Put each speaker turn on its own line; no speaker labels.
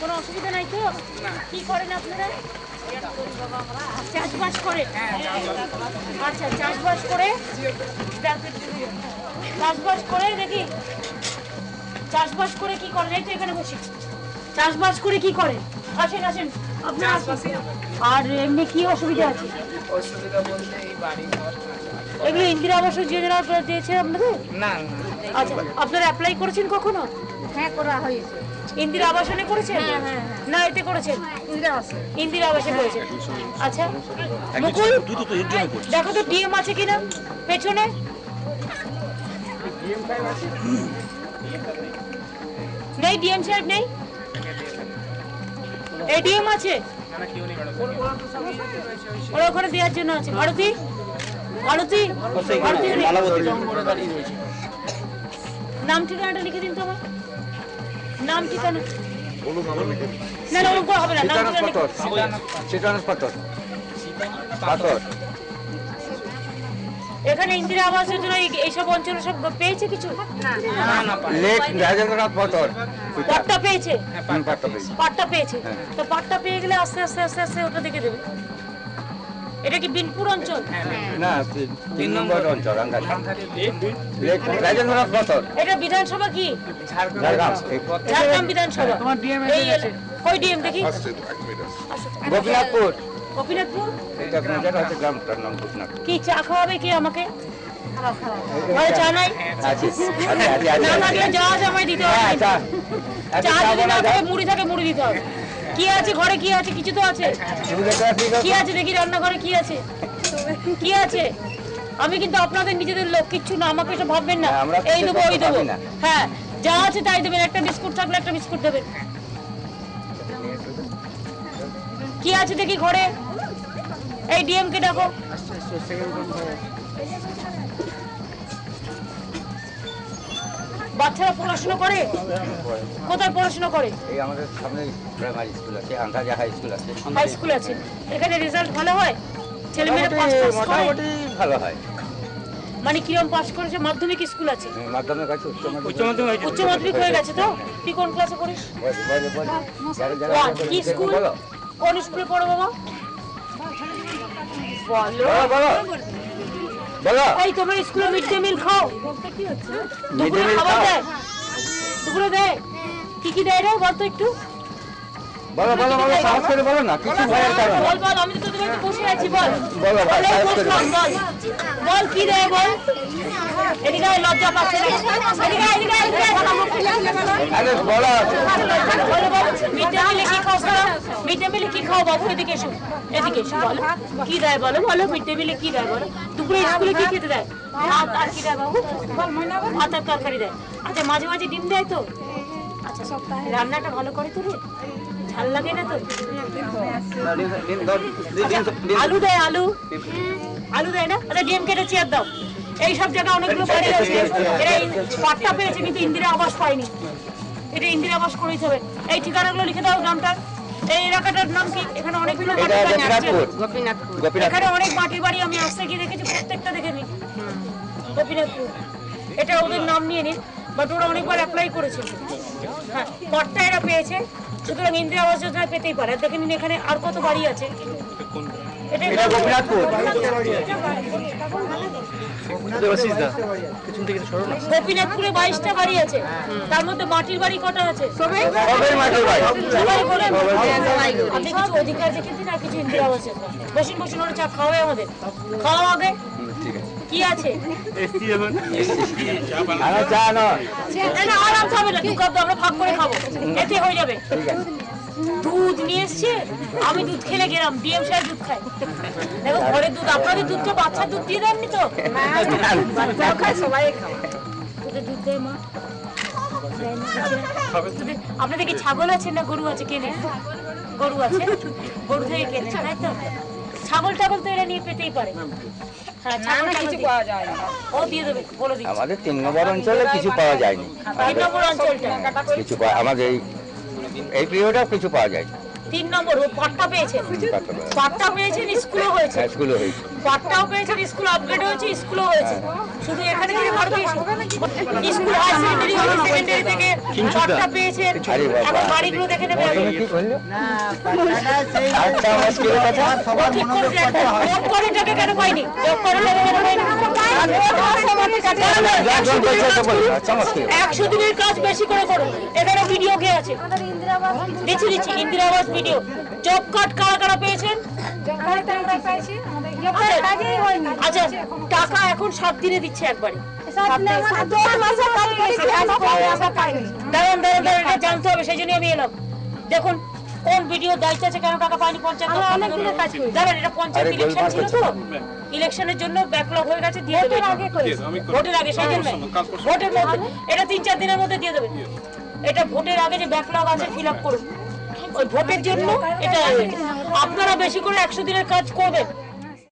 কোনো অসুবিধা নাই তো? কি করেন আপনারা? চাষবাস করে? আচ্ছা চাষবাস করে? চাষবাস করে দেখি। চাষবাস করে কি করেন? এই তো এখানে বসি। চাষবাস করে কি করেন? আসেন আসেন। আপনার আর এমনি কি অসুবিধা আছে?
অসুবিধা বলতে এই বাড়ি
এগুলো ইন্দিরা আবাস যোজনা দিয়েছে আপনাদের?
না
আচ্ছা আপনারা অ্যাপ্লাই করেছেন কখনো?
হ্যাঁ করা হয়েছে।
ইন্দিরা আবাসনে করেছেন?
হ্যাঁ, হ্যাঁ, হ্যাঁ।
না এতে করেছেন?
ইন্দিরা আছে
ইন্দিরা আবাসে করেছেন। আচ্ছা। মুকুল দেখো তো ডিএম আছে কিনা? পেছনে। নেই ডিএম সাহেব নেই? এই ডিএম আছে? ওরা ওখানে দেওয়ার জন্য আছে। ভারতী ভারতী ভারতী নাম ঠিকানাটা লিখে দিন তোমার নাম ঠিকানা না না ওরকম হবে না নাম ঠিকানা লিখে-
চিটানস পাথর। পাথর।
এখানে ইন্দিরা আবাস যোজনা এই- এইসব অঞ্চলে সব পেয়েছে কিছু?
লেক রাজেন্দ্রনাথ পাথর।
পাট্টা পেয়েছে?
পাট্টা পেয়েছি।
পাট্টা পেয়েছে? তো পাট্টা পেয়ে গেলে আস্তে আস্তে আস্তে আস্তে ওটা দেখে দেবে। এটা কি বিনপুর অঞ্চল?
না তিন- নম্বর অঞ্চল
এটা বিধানসভা কি?
ঝাড়গ্রাম।
বিধানসভা। কই ডিএম দেখি?
গোপীনাথপুর।
কি চা খাওয়াবে কি আমাকে? চা নাই?
আছে আছে আছে আছে
না থাকলে যা আছে দিতে হবে।
হ্যাঁ চা
যদি না থাকে মুড়ি থাকে মুড়ি দিতে হবে। কি আছে ঘরে কি আছে? কিছু তো আছে। কি
আছে
দেখি রান্নাঘরে কি আছে? কি আছে? আমি কিন্তু আপনাদের নিজেদের লোক কিচ্ছু না আমাকে এসব ভাববেন না।
না,
এই দেবো ওই দেবো। হ্যাঁ যা আছে তাই দেবেন। একটা বিস্কুট থাকলে একটা বিস্কুট দেবেন। কি আছে দেখি ঘরে? এই ডিএম কে ডাকো। বাচ্চারা পড়াশোনা করে? কোথায় পড়াশোনা করে?
এই আমাদের সামনে প্রাইমারি স্কুল আছে আন্দাজা হাই স্কুল আছে।
হাই স্কুল আছে। এখানে রেজাল্ট ভালো হয়? ছেলে মেয়েরা পাস
মোটামুটি
করে?
মোটামুটি ভালো হয়।
মানে কিরম পাস করেছে? মাধ্যমিক স্কুল আছে?
মাধ্যমিক আছে উচ্চ মাধ্যমিক
উচ্চ মাধ্যমিক হয়ে গেছে তো? তুই কোন ক্লাসে পড়িস?
যারা যারা
কি স্কুল কোন স্কুলে পড়ো বাবা? বলো
বলো। বলো
এই তোমার স্কুলে মিড ডে মিল খাও।
মিড ডে মিল খাও।
দেয়। দুপুরে দেয়। কি কি দেয় রে বল তো একটু
বলো বলো বলো সাহস করে বলো না কিছু ভয়ের কারণ
বল বল আমি তো তোদের বসে আছি বল।
বলো, বল,
বল,
সাহস করে
বল। বল কি দেয় বল? এদিকে লজ্জা পাচ্ছে না। এদিকে এদিকে এদিকে
আরে বলো।
বলো, বলো, মিড ডে মিলে কি খাও খাও মিড ডে মিলে কি খাও বাবু এদিকে এসো এদিকে এসো বলো। কি দেয় বলো বলো মিড ডে মিলে কি দেয় বলো? দুপুরে স্কুলে কি খেতে দেয়? ভাত আর কি দেয় বাবু? ভাত আর তরকারি দেয়। আচ্ছা মাঝে মাঝে ডিম দেয় তো? আচ্ছা রান্নাটা ভালো করে তো রে ঝাল লাগে না তো? আলু দেয় আলু। আলু দেয় না? আচ্ছা ডিম কেটে চেয়ার দাও। এই সব জায়গায় অনেকগুলো বাড়ি আছে। এরা পাট্টা পেয়েছে কিন্তু ইন্দিরা আবাস পায়নি। এটা ইন্দিরা আবাস করে দিতে হবে এই ঠিকানাগুলো লিখে দাও গ্রামটার এই এলাকাটার নাম কি? এখানে অনেকগুলো মাটির বাড়ি আছে।
গোপীনাথপুর।
গোপীনাথপুর।
গোপীনাথ
এখানে অনেক মাটির বাড়ি আমি আসতে গিয়ে দেখেছি প্রত্যেকটা দেখে নিই গোপীনাথপুর। এটা ওদের নাম নিয়ে নিন বাট ওরা অনেকবার অ্যাপ্লাই করেছে। হ্যাঁ পট্টা এরা পেয়েছে সুতরাং ইন্দিরা আবাস যোজনা পেতেই পারে। দেখে নিন এখানে আর কত বাড়ি আছে। এটা
গোপীনাথপুর।
গোপীনাথপুরে বাইশটা বাড়ি আছে। তার মধ্যে মাটির বাড়ি কটা আছে? সবাই?
সবের মাঠের বাড়ি।
সবাই করে আপনি কিছু অধিকার রেখেছেন আর কিছু ইন্দিরা আবাসের বসুন বসুন ওরা চা খাওয়াবে আমাদের। খাওয়া হবে কি আছে? আরাম খাবে না। দু কাপ আমরা ভাগ করে খাব। এতে হয়ে যাবে।
ঠিক আছে।
দুধ নিয়ে এসছে আমি দুধ খেলে গেলাম ডিএম সাহেব দুধ খাই দেখো ঘরের দুধ আপনাদের দুধটা বাচ্চার দুধ দিয়ে দেননি তো?
বাচ্চাও খায় সবাই খায়।
তোদের দুধ দেয় মা। দেয় না দিচ্ছে না? তোদের- আপনাদের কি ছাগল আছে না গরু আছে কেনে? গরু আছে? গরু থেকে কেনে তাই তো? ছাগল টাগল তো এরা নিয়ে পেতেই পারে। হ্যাঁ ছাগল টাগল
কিছু
দিয়ে-
পাওয়া যায় না।
ও দিয়ে দেবে বলে
আমাদের তিন নম্বর অঞ্চলে কিছু পাওয়া যায়নি।
তিন নম্বর অঞ্চলটা।
কিছু আমাদের এই পিরিয়ডেও কিছু পাওয়া যায়নি
তিন নম্বর ও পাট্টা পেয়েছেন।
পাওয়া-
পেয়েছেন স্কুলও হয়েছে।
হ্যাঁ, স্কুলে হয়েছে।
পাট্টাও পেয়েছেন স্কুল আপগ্রেড হয়েছে স্কুলও হয়েছে। শুধু এখানে থেকে করবে স্কুল হাই সেকেন্ডারি সেকেন্ডারি থেকে ঘরটা পেয়েছেন।
আরে বাবা।
এখন বাড়িগুলো দেখে নেবে।
তুমি কি করলে আচ্ছা মুশকিলের কথা।
ও ঠিক করেছে একটা জব করেটাকে কেন পাইনি? জব করেটাকে কেন পাইনি?
আচ্ছা
একশো দিনের কাজ বেশি করে করো এখানে ভিডিও কে আছে? দিচ্ছি দিচ্ছি ইন্দিরা আবাস ভিডিও জব কার্ড কারা কারা পেয়েছেন? আচ্ছা টাকা এখন সাত দিনে দিচ্ছে একবারে। দাঁড়ান দাঁড়ান দাঁড়ান জানতে হবে সেই জন্য আমি এলাম। দেখুন কোন ভিডিও দায়িত্ব আছে কেন টাকা পায়নি পঞ্চায়েত অনেক দিনের কাজ করি। দাঁড়ান এটা পঞ্চায়েত ইলেকশন ছিল তো। ইলেকশনের জন্য ব্যাকলগ হয়ে গেছে দিয়ে দেবে। ভোটের আগে সেই জন্য ভোটের মধ্যে এটা তিন চার দিনের মধ্যে দিয়ে দেবে। এটা ভোটের আগে যে ব্যাকলগ আছে ফিল আপ করুন। ওই ভোটের জন্য এটা আপনারা বেশি করে একশো দিনের কাজ করবেন।